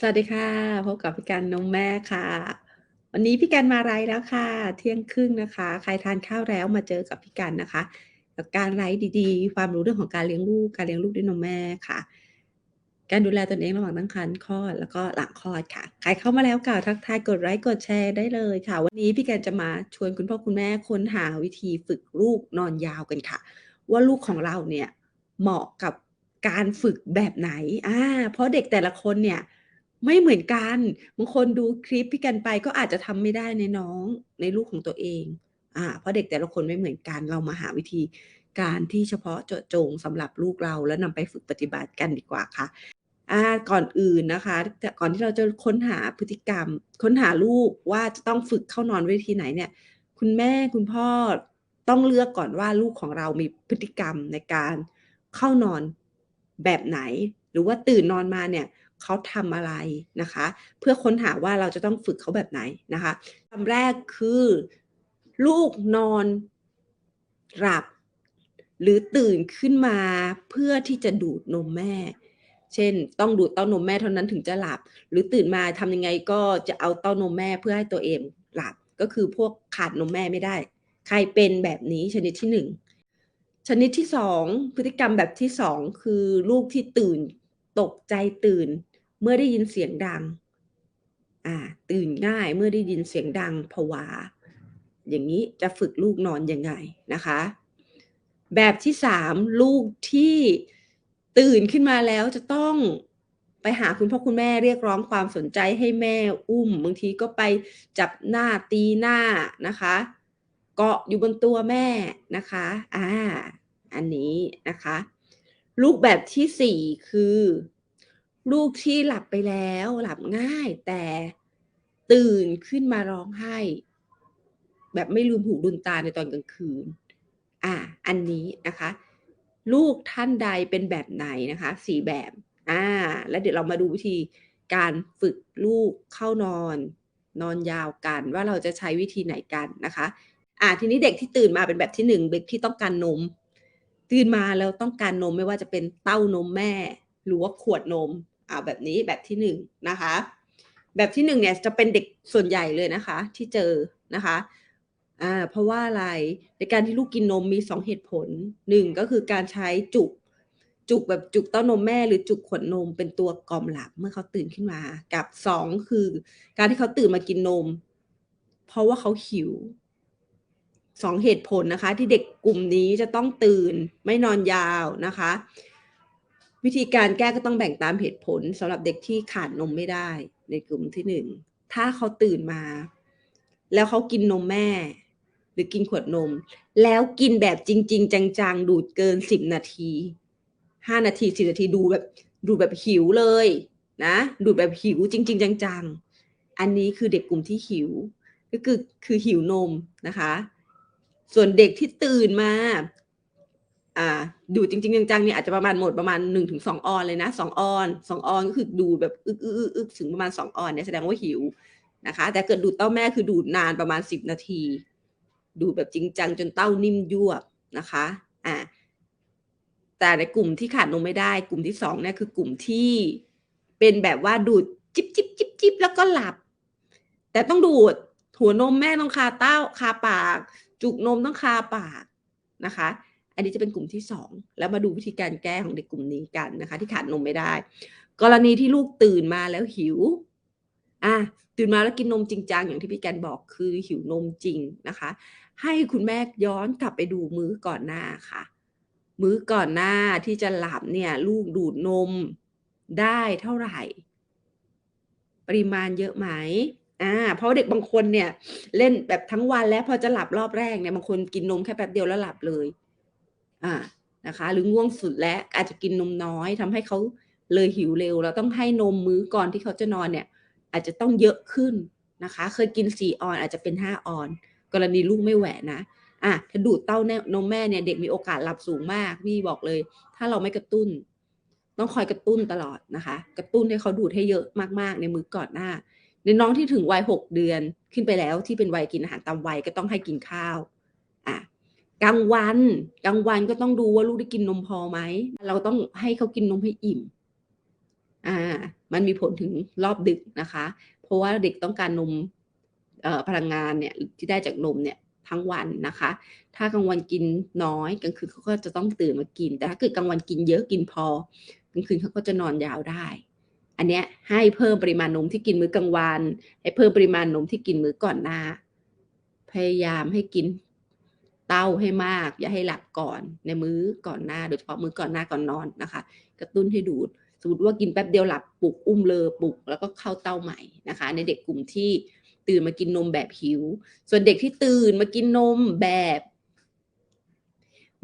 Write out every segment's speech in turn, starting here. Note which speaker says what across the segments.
Speaker 1: สวัสดีค่ะพบกับพี่กันนมแม่ค่ะ วันนี้พี่กันมาไลฟ์แล้วค่ะ เที่ยงครึ่งนะคะ ใครทานข้าวแล้วมาเจอกับพี่กันนะคะกับการไลฟ์ดีๆ ความรู้เรื่องของการเลี้ยงลูกการเลี้ยงลูกด้วยนมแม่ค่ะ การดูแลตนเองระหว่างตั้งครรภ์คลอดแล้วก็หลังคลอดค่ะใครเข้ามาแล้วกล่าวทักทายกดไลค์กดแชร์ได้เลยค่ะ วันนี้พี่กันจะมาชวนคุณพ่อคุณแม่ค้นหาวิธีฝึกลูกนอนยาวกันค่ะ ว่าลูกของเราเนี่ย เหมาะกับการฝึกแบบไหนอ่าเพราะเด็กแต่ละคนเนี่ยไม่เหมือนกันบางคนดูคลิปพี่กันไปก็อาจจะทำไม่ได้ในน้องในลูกของตัวเองอ่าเพราะเด็กแต่ละคนไม่เหมือนกันเรามาหาวิธีการที่เฉพาะเจาะจงสำหรับลูกเราแล้วนำไปฝึกปฏิบัติกันดีกว่าค่ะอ่าก่อนอื่นนะคะก่อนที่เราจะค้นหาพฤติกรรม ค้นหาลูกว่าจะต้องฝึกเข้านอนวิธีไหนเนี่ย คุณแม่คุณพ่อต้องเลือกก่อนว่าลูกของเรามีพฤติกรรมในการ เข้านอนแบบไหน หรือว่าตื่นนอนมาเนี่ยเขาทำอะไรนะคะ เพื่อค้นหาว่าเราจะต้องฝึกเขาแบบไหนนะคะคำแรกคือ ลูกนอนหลับ หรือตื่นขึ้นมาเพื่อที่จะดูดนมแม่ เช่น ต้องดูดเต้านมแม่เท่านั้นถึงจะหลับ หรือตื่นมาทำยังไงก็จะเอาเต้านมแม่เพื่อให้ตัวเองหลับก็คือพวกขาดนมแม่ไม่ได้ ใครเป็นแบบนี้ชนิดที่หนึ่ง ชนิดที่สองพฤติกรรมแบบที่สองคือลูกที่ตื่น ตกใจตื่น เมื่อได้ยินเสียงดัง อ่า ตื่นง่ายเมื่อได้ยินเสียงดังผวา อย่างนี้จะฝึกลูกนอนยังไงนะคะ แบบที่สามลูกที่ตื่นขึ้นมาแล้วจะต้องไปหาคุณพ่อคุณแม่เรียกร้องความสนใจให้แม่อุ้ม บางทีก็ไปจับหน้าตีหน้านะคะ เกาะอยู่บนตัวแม่นะคะอ่าอันนี้นะคะ ลูกแบบที่สี่คือ ลูกที่หลับไปแล้วหลับง่ายแต่ตื่นขึ้นมาร้องไห้ แบบไม่ลืมหูลืมตาในตอนกลางคืน อ่า อันนี้นะคะ ลูกท่านใดเป็นแบบไหนนะคะสี่แบบอ่า แล้วเดี๋ยวเรามาดูวิธีการฝึกลูกเข้านอน นอนยาวกันว่าเราจะใช้วิธีไหนกันนะคะ อ่าทีนี้เด็กที่ตื่นมาเป็นแบบที่หนึ่งเด็กที่ต้องการนม ตื่นมาแล้วต้องการนมไม่ว่าจะเป็นเต้านมแม่ หรือว่าขวดนมอ่าแบบนี้แบบที่หนึ่งนะคะ แบบที่หนึ่งเนี่ยจะเป็นเด็กส่วนใหญ่เลยนะคะ ที่เจอนะคะอ่าเพราะว่าอะไรในการที่ลูกกินนมมีสองเหตุผลหนึ่งก็คือการใช้จุกจุกแบบจุกเต้านมแม่หรือจุกขวดนมเป็นตัวกล่อมหลับเมื่อเขาตื่นขึ้นมา กับสองคือ การที่เขาตื่นมากินนม เพราะว่าเขาหิว สองเหตุผลนะคะ ที่เด็กกลุ่มนี้จะต้องตื่นไม่นอนยาวนะคะ วิธีการแก้ก็ต้องแบ่งตามเหตุผลสำหรับเด็กที่ขาดนมไม่ได้ในกลุ่มที่หนึ่งถ้าเขาตื่นมา แล้วเขากินนมแม่ หรือกินขวดนม แล้วกินแบบจริง ๆ จังๆ ดูดเกินสิบนาทีห้านาทีสิบนาทีดูแบบดูแบบหิวเลยนะดูแบบหิวจริง ๆ จังๆ อันนี้คือเด็กกลุ่มที่หิว ก็คือคือหิวนมนะคะ ส่วนเด็กที่ตื่นมาอ่าดูจริง ๆ จังๆเนี่ยอาจจะประมาณหมดประมาณหนึ่งถึงสองออนเลยนะสองออนสองออนก็คือดูแบบอึกอึกอึกอึกถึงประมาณสองออนเนี่ยแสดงว่าหิวนะคะ แต่เกิดดูดเต้าแม่คือดูดนานประมาณสิบนาที ดูแบบจริงจังจนเต้านิ่มยวบนะคะอ่าแต่ในกลุ่มที่ขาดนมไม่ได้ กลุ่มที่สองเนี่ยคือกลุ่มที่เป็นแบบว่าดูดจิบจิบจิบจิบแล้วก็หลับ แต่ต้องดูดหัวนมแม่ต้องคาเต้าคาปาก จุกนมต้องคาปากนะคะ อันนี้จะเป็นกลุ่มที่สองแล้วมาดูวิธีการแก้ของเด็กกลุ่มนี้กันนะคะ ที่ขาดนมไม่ได้ กรณีที่ลูกตื่นมาแล้วหิวอะตื่นมาแล้วกินนมจริงจังอย่างที่พี่แกนบอกคือหิวนมจริงนะคะ ให้คุณแม่ย้อนกลับไปดูมื้อก่อนหน้าค่ะ มื้อก่อนหน้าที่จะหลับเนี่ย ลูกดูดนมได้เท่าไหร่ ปริมาณเยอะไหม อ่าเพราะเด็กบางคนเนี่ย เล่นแบบทั้งวันแล้วพอจะหลับรอบแรกเนี่ยบางคนกินนมแค่แป๊บเดียวแล้วหลับเลย อ่านะคะ หรือง่วงสุดและอาจจะกินนมน้อยทำให้เขาเลยหิวเร็ว เราต้องให้นมมื้อก่อนที่เขาจะนอนเนี่ย อาจจะต้องเยอะขึ้นนะคะ เคยกินสี่ออนอาจจะเป็นห้าออน กรณีลูกไม่แหวะนะอะถ้าดูดเต้านมแม่เนี่ยเด็กมีโอกาสหลับสูงมากพี่บอกเลย ถ้าเราไม่กระตุ้น ต้องคอยกระตุ้นตลอดนะคะ กระตุ้นให้เขาดูดให้เยอะมากๆ ในมื้อก่อนหน้า ในน้องที่ถึงวัยหกเดือนขึ้นไปแล้วที่เป็นวัยกินอาหารตามวัยก็ต้องให้กินข้าวอะกลางวันกลางวันก็ต้องดูว่าลูกได้กินนมพอไหม เราต้องให้เขากินนมให้อิ่มอ่ามันมีผลถึงรอบดึกนะคะ เพราะว่าเด็กต้องการนมพลังงานเนี่ยที่ได้จากนมเนี่ยทั้งวันนะคะ ถ้ากลางวันกินน้อยกลางคืนเขาก็จะต้องตื่นมากิน แต่ถ้าเกิดกลางวันกินเยอะกินพอกลางคืนเขาก็จะนอนยาวได้ อันเนี้ยให้เพิ่มปริมาณนมที่กินมื้อกลางวัน ให้เพิ่มปริมาณนมที่กินมื้อก่อนหน้า พยายามให้กินเต้าให้มาก อย่าให้หลับก่อนในมื้อก่อนหน้า โดยเฉพาะมื้อก่อนหน้าก่อนนอนนะคะ กระตุ้นให้ดูดสมมติว่ากินแป๊บเดียวหลับปลุกอุ้มเลอปลุกแล้วก็เข้าเต้าใหม่นะคะ ในเด็กกลุ่มที่ตื่นมากินนมแบบหิว ส่วนเด็กที่ตื่นมากินนมแบบ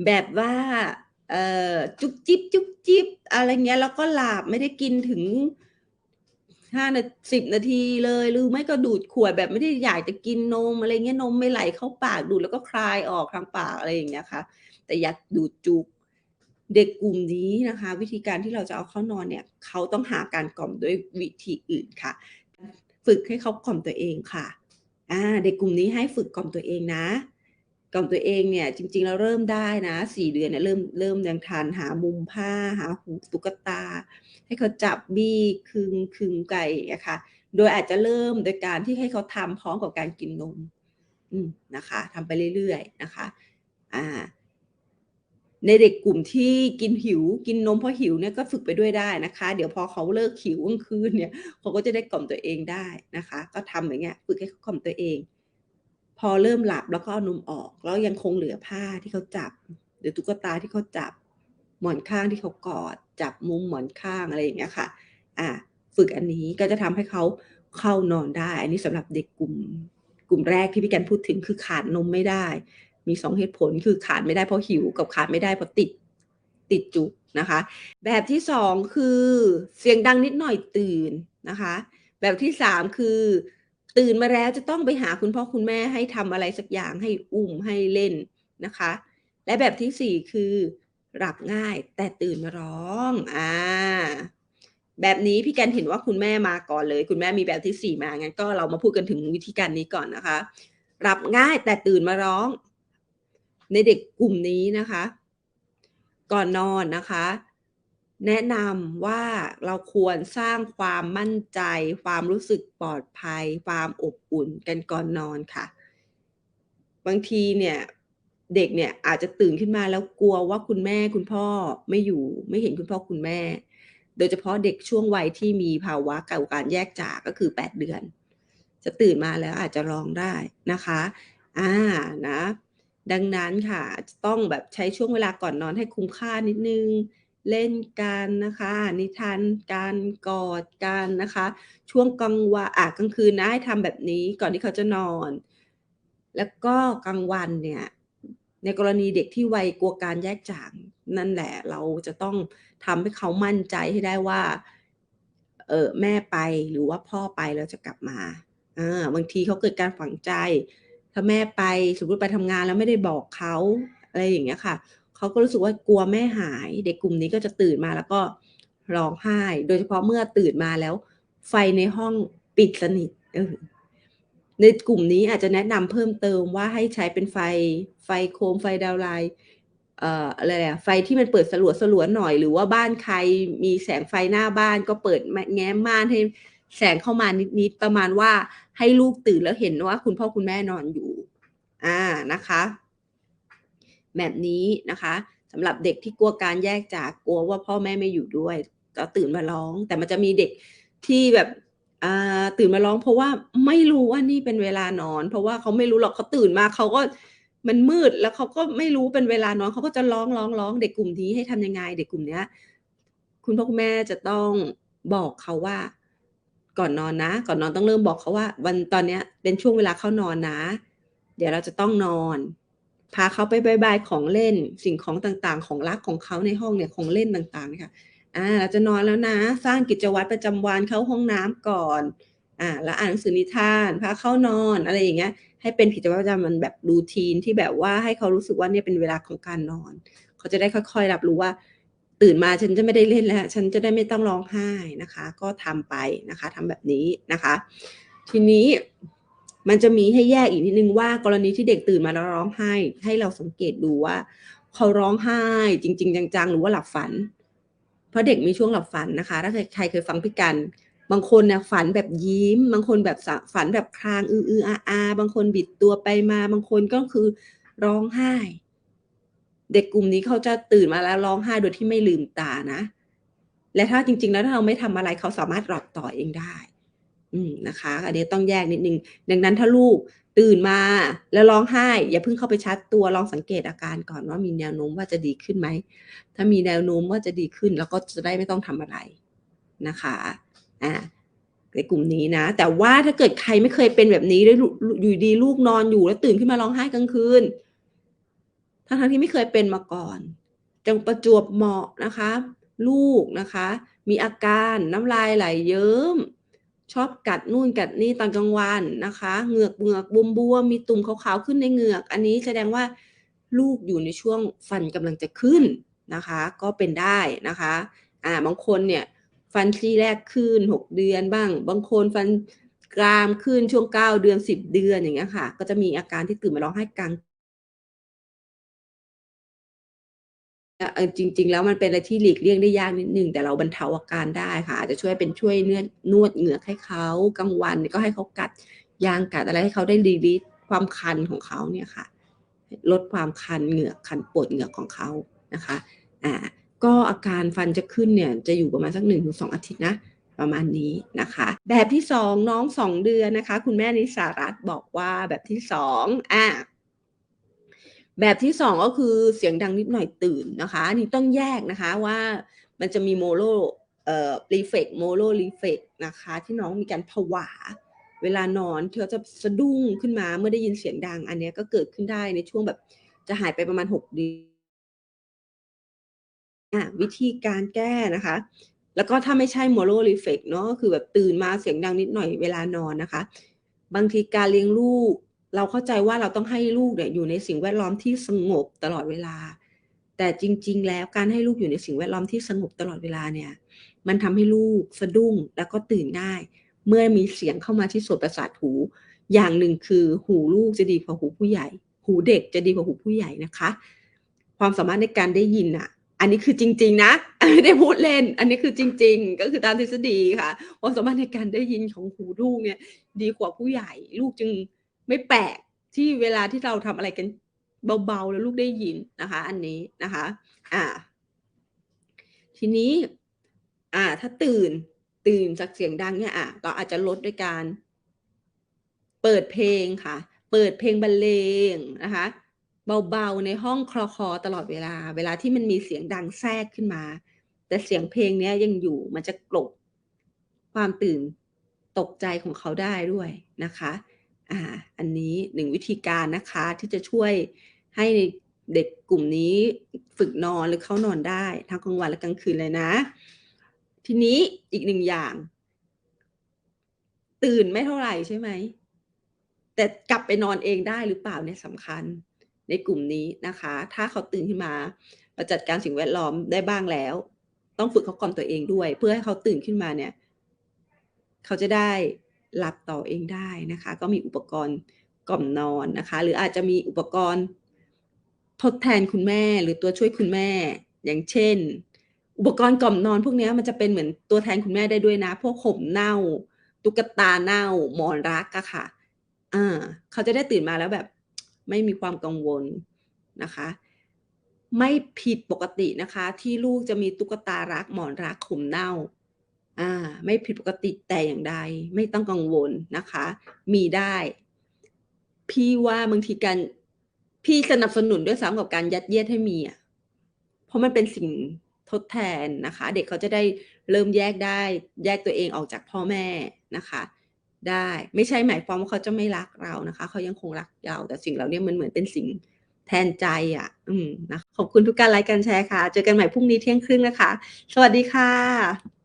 Speaker 1: แบบว่า จุ๊บจิ๊บจุ๊บจิ๊บอะไรเงี้ยแล้วก็หลับไม่ได้กินถึงห้านาสิบนาทีเลย หรือไม่ก็ดูดขวดแบบไม่ได้อยากจะกินนมอะไรเงี้ยนมไม่ไหลเข้าปากดูดแล้วก็คลายออกทางปากอะไรอย่างเงี้ยค่ะ แต่อยากดูดจุกเด็กกลุ่มนี้นะคะ วิธีการที่เราจะเอาเข้านอนเนี่ย เขาต้องหาการกล่อมด้วยวิธีอื่นค่ะ ฝึกให้เขากล่อมตัวเองค่ะอ่าเด็กกลุ่มนี้ให้ฝึกกล่อมตัวเองนะ กล่อมตัวเองเนี่ยจริงๆเราเริ่มได้นะสี่เดือนเนี่ยเริ่มเริ่มยังทานหามุมผ้าหาหูตุ๊กตา ให้เขาจับบี้คึงคึงไก่นะคะโดยอาจจะเริ่มโดยการที่ให้เขาทำพร้อมกับการกินนมอืมนะคะทำไปเรื่อยๆนะคะอ่าในเด็กกลุ่มที่กินหิว กินนมเพราะหิวเนี่ยก็ฝึกไปด้วยได้นะคะ เดี๋ยวพอเขาเลิกหิวกลางคืนเนี่ยเขาก็จะได้กล่อมตัวเองได้นะคะ ก็ทำอย่างเงี้ยฝึกให้เขากล่อมตัวเอง พอเริ่มหลับแล้วก็เอานมออก แล้วยังคงเหลือผ้าที่เขาจับ หรือตุ๊กตาที่เขาจับ หมอนข้างที่เขากอด จับมุมหมอนข้างอะไรอย่างเงี้ยค่ะ อ่า ฝึกอันนี้ก็จะทำให้เขาเข้านอนได้ อันนี้สำหรับเด็กกลุ่ม กลุ่มแรกที่พี่กันพูดถึงคือขาดนมไม่ได้ มีสองเหตุผลคือขาดไม่ได้เพราะหิวกับขาดไม่ได้เพราะติดติดจุกนะคะ แบบที่สองคือเสียงดังนิดหน่อยตื่นนะคะ แบบที่สามคือ ตื่นมาแล้วจะต้องไปหาคุณพ่อคุณแม่ให้ทำอะไรสักอย่างให้อุ้มให้เล่นนะคะ และแบบที่สี่คือหลับง่ายแต่ตื่นมาร้องอ่าแบบนี้พี่แกนเห็นว่าคุณแม่มาก่อนเลย คุณแม่มีแบบที่สี่มางั้นก็เรามาพูดกันถึงวิธีการนี้ก่อนนะคะหลับง่ายแต่ตื่นมาร้อง ในเด็กกลุ่มนี้นะคะ ก่อนนอนนะคะ แนะนำว่าเราควรสร้างความมั่นใจ ความรู้สึกปลอดภัย ความอบอุ่นกันก่อนนอนค่ะ บางทีเนี่ยเด็กเนี่ยอาจจะตื่นขึ้นมาแล้วกลัวว่าคุณแม่คุณพ่อไม่อยู่ไม่เห็นคุณพ่อคุณแม่ โดยเฉพาะเด็กช่วงวัยที่มีภาวะเก่าการแยกจากก็คือ 8 เดือน จะตื่นมาแล้วอาจจะร้องได้นะคะอ่านะ ดังนั้นค่ะ จะต้องแบบใช้ช่วงเวลาก่อนนอนให้คุ้มค่านิดนึง เล่นกันนะคะนิทานการกอดกันนะคะ ช่วงกลางวันอะกลางคืนนะให้ทำแบบนี้ก่อนที่เขาจะนอน แล้วก็กลางวันเนี่ยในกรณีเด็กที่วัยกลัวการแยกจากนั่นแหละ เราจะต้องทำให้เขามั่นใจให้ได้ว่าเออแม่ไปหรือว่าพ่อไปแล้วจะกลับมาอ่าบางทีเขาเกิดการฝังใจ ถ้าแม่ไปสมมติไปทำงานแล้วไม่ได้บอกเขาอะไรอย่างเงี้ยค่ะ เขาก็รู้สึกว่ากลัวแม่หาย เด็กกลุ่มนี้ก็จะตื่นมาแล้วก็ร้องไห้ โดยเฉพาะเมื่อตื่นมาแล้ว ไฟในห้องปิดสนิทเออในกลุ่มนี้อาจจะแนะนำเพิ่มเติมว่าให้ใช้เป็นไฟไฟโคมไฟดาวไลน์เอ่ออะไรอะไฟที่มันเปิดสลัวสลัวหน่อย หรือว่าบ้านใครมีแสงไฟหน้าบ้านก็เปิดแง้มม่านให้แสงเข้ามานิดๆประมาณว่าให้ลูกตื่นแล้วเห็นว่าคุณพ่อคุณแม่นอนอยู่ อ่านะคะ แบบนี้นะคะสำหรับเด็กที่กลัวการแยกจากกลัวว่าพ่อแม่ไม่อยู่ด้วย ก็ตื่นมาร้อง แต่มันจะมีเด็กที่แบบตื่นมาร้อง เพราะว่าไม่รู้ว่านี่เป็นเวลานอน เพราะว่าเขาไม่รู้หรอกเขาตื่นมาเขาก็มันมืดแล้วเขาก็ไม่รู้เป็นเวลานอนเขาก็จะร้องร้องร้องเด็กกลุ่มนี้ให้ทำยังไง เด็กกลุ่มเนี้ย คุณพ่อคุณแม่จะต้องบอกเขาว่า ก่อนนอนนะ ก่อนนอนต้องเริ่มบอกเขาว่า วันตอนเนี้ยเป็นช่วงเวลาเข้านอนนะ เดี๋ยวเราจะต้องนอน พาเขาไปบายบายของเล่นสิ่งของต่างๆ ของรักของเขาในห้องเนี่ยของเล่นต่างๆนะคะอ่าเราจะนอนแล้วนะ สร้างกิจวัตรประจำวันเข้าห้องน้ำก่อนอ่าแล้วอ่านหนังสือนิทานพาเข้านอนอะไรอย่างเงี้ยให้เป็นกิจวัตรประจำวันแบบรูทีนที่แบบว่าให้เขารู้สึกว่าเนี่ยเป็นเวลาของการนอน เขาจะได้ค่อยๆ รับรู้ว่า ตื่นมาฉันจะไม่ได้เล่นแล้ว ฉันจะได้ไม่ต้องร้องไห้นะคะ ก็ทำไปนะคะทำแบบนี้นะคะ ทีนี้ มันจะมีให้แยกอีกนิดนึงว่ากรณีที่เด็กตื่นมาแล้วร้องไห้ ให้เราสังเกตดูว่า เขาร้องไห้จริง ๆ จังๆ หรือว่าหลับฝัน เพราะเด็กมีช่วงหลับฝันนะคะ ถ้าใครเคยฟังพี่กัน บางคนเนี่ยฝันแบบยิ้ม บางคนแบบฝันแบบคลางอืออืออาอาบางคนบิดตัวไปมา บางคนก็คือร้องไห้ เด็กกลุ่มนี้เขาจะตื่นมาแล้วร้องไห้โดยที่ไม่ลืมตานะ และถ้าจริง ๆ แล้วถ้าเราไม่ทำอะไรเขาสามารถหลับต่อเองได้ อืมนะคะอันนี้ต้องแยกนิดนึง ดังนั้นถ้าลูกตื่นมาแล้วร้องไห้ อย่าเพิ่งเข้าไปชัดตัวลองสังเกตอาการก่อนว่ามีแนวโน้มว่าจะดีขึ้นไหม ถ้ามีแนวโน้มว่าจะดีขึ้น แล้วก็จะได้ไม่ต้องทำอะไรนะคะอ่าในกลุ่มนี้นะ แต่ว่าถ้าเกิดใครไม่เคยเป็นแบบนี้แล้วอยู่ดีลูกนอนอยู่แล้วตื่นขึ้นมาร้องไห้กลางคืนทั้งทั้งที่ไม่เคยเป็นมาก่อน จังประจวบเหมาะนะคะ ลูกนะคะ มีอาการน้ำลายไหลเยิ้ม ชอบกัดนู่นกัดนี่ตอนกลางวันนะคะ เหงือกเหงือกบวมบวมมีตุ่มขาวๆขึ้นในเหงือก อันนี้แสดงว่าลูกอยู่ในช่วงฟันกำลังจะขึ้นนะคะ ก็เป็นได้นะคะอ่าบางคนเนี่ยฟันซี่แรกขึ้นหกเดือนบ้าง บางคนฟันกรามขึ้นช่วงเก้าเดือนสิบเดือนอย่างเงี้ยค่ะ ก็จะมีอาการที่ตื่นมาร้องไห้กลาง จริง ๆ แล้วมันเป็นอะไรที่หลีกเลี่ยงได้ยากนิดนึง แต่เราบรรเทาอาการได้ค่ะ อาจจะช่วยเป็นช่วยเนื้อนวดเหงือกให้เขากลางวันก็ให้เขากัดยางกัดอะไรให้เขาได้รีลีสความคันของเขาเนี่ยค่ะ ลดความคันเหงือกคันปวดเหงือกของเขานะคะอ่าก็อาการฟันจะขึ้นเนี่ยจะอยู่ประมาณสักหนึ่งถึงสองอาทิตย์นะประมาณนี้นะคะ แบบที่สองน้องสองเดือนนะคะ คุณแม่นิสารัตบอกว่าแบบที่สองอ่า แบบที่สองก็คือเสียงดังนิดหน่อยตื่นนะคะนี่ต้องแยกนะคะว่ามันจะมีโมโลเอ่อรีเฟกโมโลรีเฟกนะคะที่น้องมีการผวา เวลานอนเธอจะสะดุ้งขึ้นมาเมื่อได้ยินเสียงดัง อันนี้ก็เกิดขึ้นได้ในช่วงแบบจะหายไปประมาณหกเดือนวิธีการแก้นะคะ แล้วก็ถ้าไม่ใช่โมโลรีเฟกเนาะคือแบบตื่นมาเสียงดังนิดหน่อยเวลานอนนะคะ บางทีการเลี้ยงลูก เราเข้าใจว่าเราต้องให้ลูกเนี่ยอยู่ในสิ่งแวดล้อมที่สงบตลอดเวลา แต่จริง ๆ แล้วการให้ลูกอยู่ในสิ่งแวดล้อมที่สงบตลอดเวลาเนี่ย มันทำให้ลูกสะดุ้งแล้วก็ตื่นง่าย เมื่อมีเสียงเข้ามาที่ส่วนประสาทหู อย่างหนึ่งคือหูลูกจะดีกว่าหูผู้ใหญ่ หูเด็กจะดีกว่าหูผู้ใหญ่นะคะ ความสามารถในการได้ยินอะอันนี้คือจริง ๆ นะไม่ได้พูดเล่น อันนี้คือจริง ๆ ก็คือตามทฤษฎีค่ะความสามารถในการได้ยินของหูลูกเนี่ย ดีกว่าผู้ใหญ่ ลูกจึง ไม่แปลกที่เวลาที่เราทำอะไรกันเบาๆ แล้วลูกได้ยินนะคะ อันนี้นะคะ อ่า ทีนี้ อ่า ถ้าตื่นตื่นจากเสียงดังเนี่ยอะก็อาจจะลดด้วยการ เปิดเพลงค่ะ เปิดเพลงบรรเลงนะคะ เบาๆในห้องคลอคอตลอดเวลา เวลาที่มันมีเสียงดังแทรกขึ้นมา แต่เสียงเพลงเนี้ยยังอยู่มันจะกลบความตื่นตกใจของเขาได้ด้วยนะคะ อ่าอันนี้หนึ่งวิธีการนะคะที่จะช่วยให้เด็กกลุ่มนี้ฝึกนอนหรือเข้านอนได้ทั้งกลางวันและกลางคืนเลยนะ ทีนี้อีกหนึ่งอย่าง ตื่นไม่เท่าไหร่ใช่ไหม แต่กลับไปนอนเองได้หรือเปล่าเนี่ยสำคัญในกลุ่มนี้นะคะ ถ้าเขาตื่นขึ้นมาเราจัดการสิ่งแวดล้อมได้บ้างแล้ว ต้องฝึกเขากล่อมตัวเองด้วย เพื่อให้เขาตื่นขึ้นมาเนี่ย เขาจะได้ หลับต่อเองได้นะคะ ก็มีอุปกรณ์กล่อมนอนนะคะ หรืออาจจะมีอุปกรณ์ทดแทนคุณแม่หรือตัวช่วยคุณแม่ อย่างเช่น อุปกรณ์กล่อมนอนพวกนี้มันจะเป็นเหมือนตัวแทนคุณแม่ได้ด้วยนะ พวกห่มเน่า ตุ๊กตาเน่า หมอนรักอะค่ะอ่าเขาจะได้ตื่นมาแล้วแบบ ไม่มีความกังวลนะคะ ไม่ผิดปกตินะคะ ที่ลูกจะมีตุ๊กตารักหมอนรักข่มเน่า อ่าไม่ผิดปกติแต่อย่างใดไม่ต้องกังวลนะคะ มีได้ พี่ว่าบางทีการพี่สนับสนุนด้วยซ้ำกับการยัดเยียดให้มีอะเพราะมันเป็นสิ่งทดแทนนะคะ เด็กเขาจะได้เริ่มแยกได้ แยกตัวเองออกจากพ่อแม่นะคะ ได้ไม่ใช่หมายความว่าเขาจะไม่รักเรานะคะ เขายังคงรักเราแต่สิ่งเหล่านี้มันเหมือนเป็นสิ่งแทนใจอะ อืมนะขอบคุณทุกการไลค์การแชร์ค่ะ เจอกันใหม่พรุ่งนี้เที่ยงครึ่งนะคะ สวัสดีค่ะ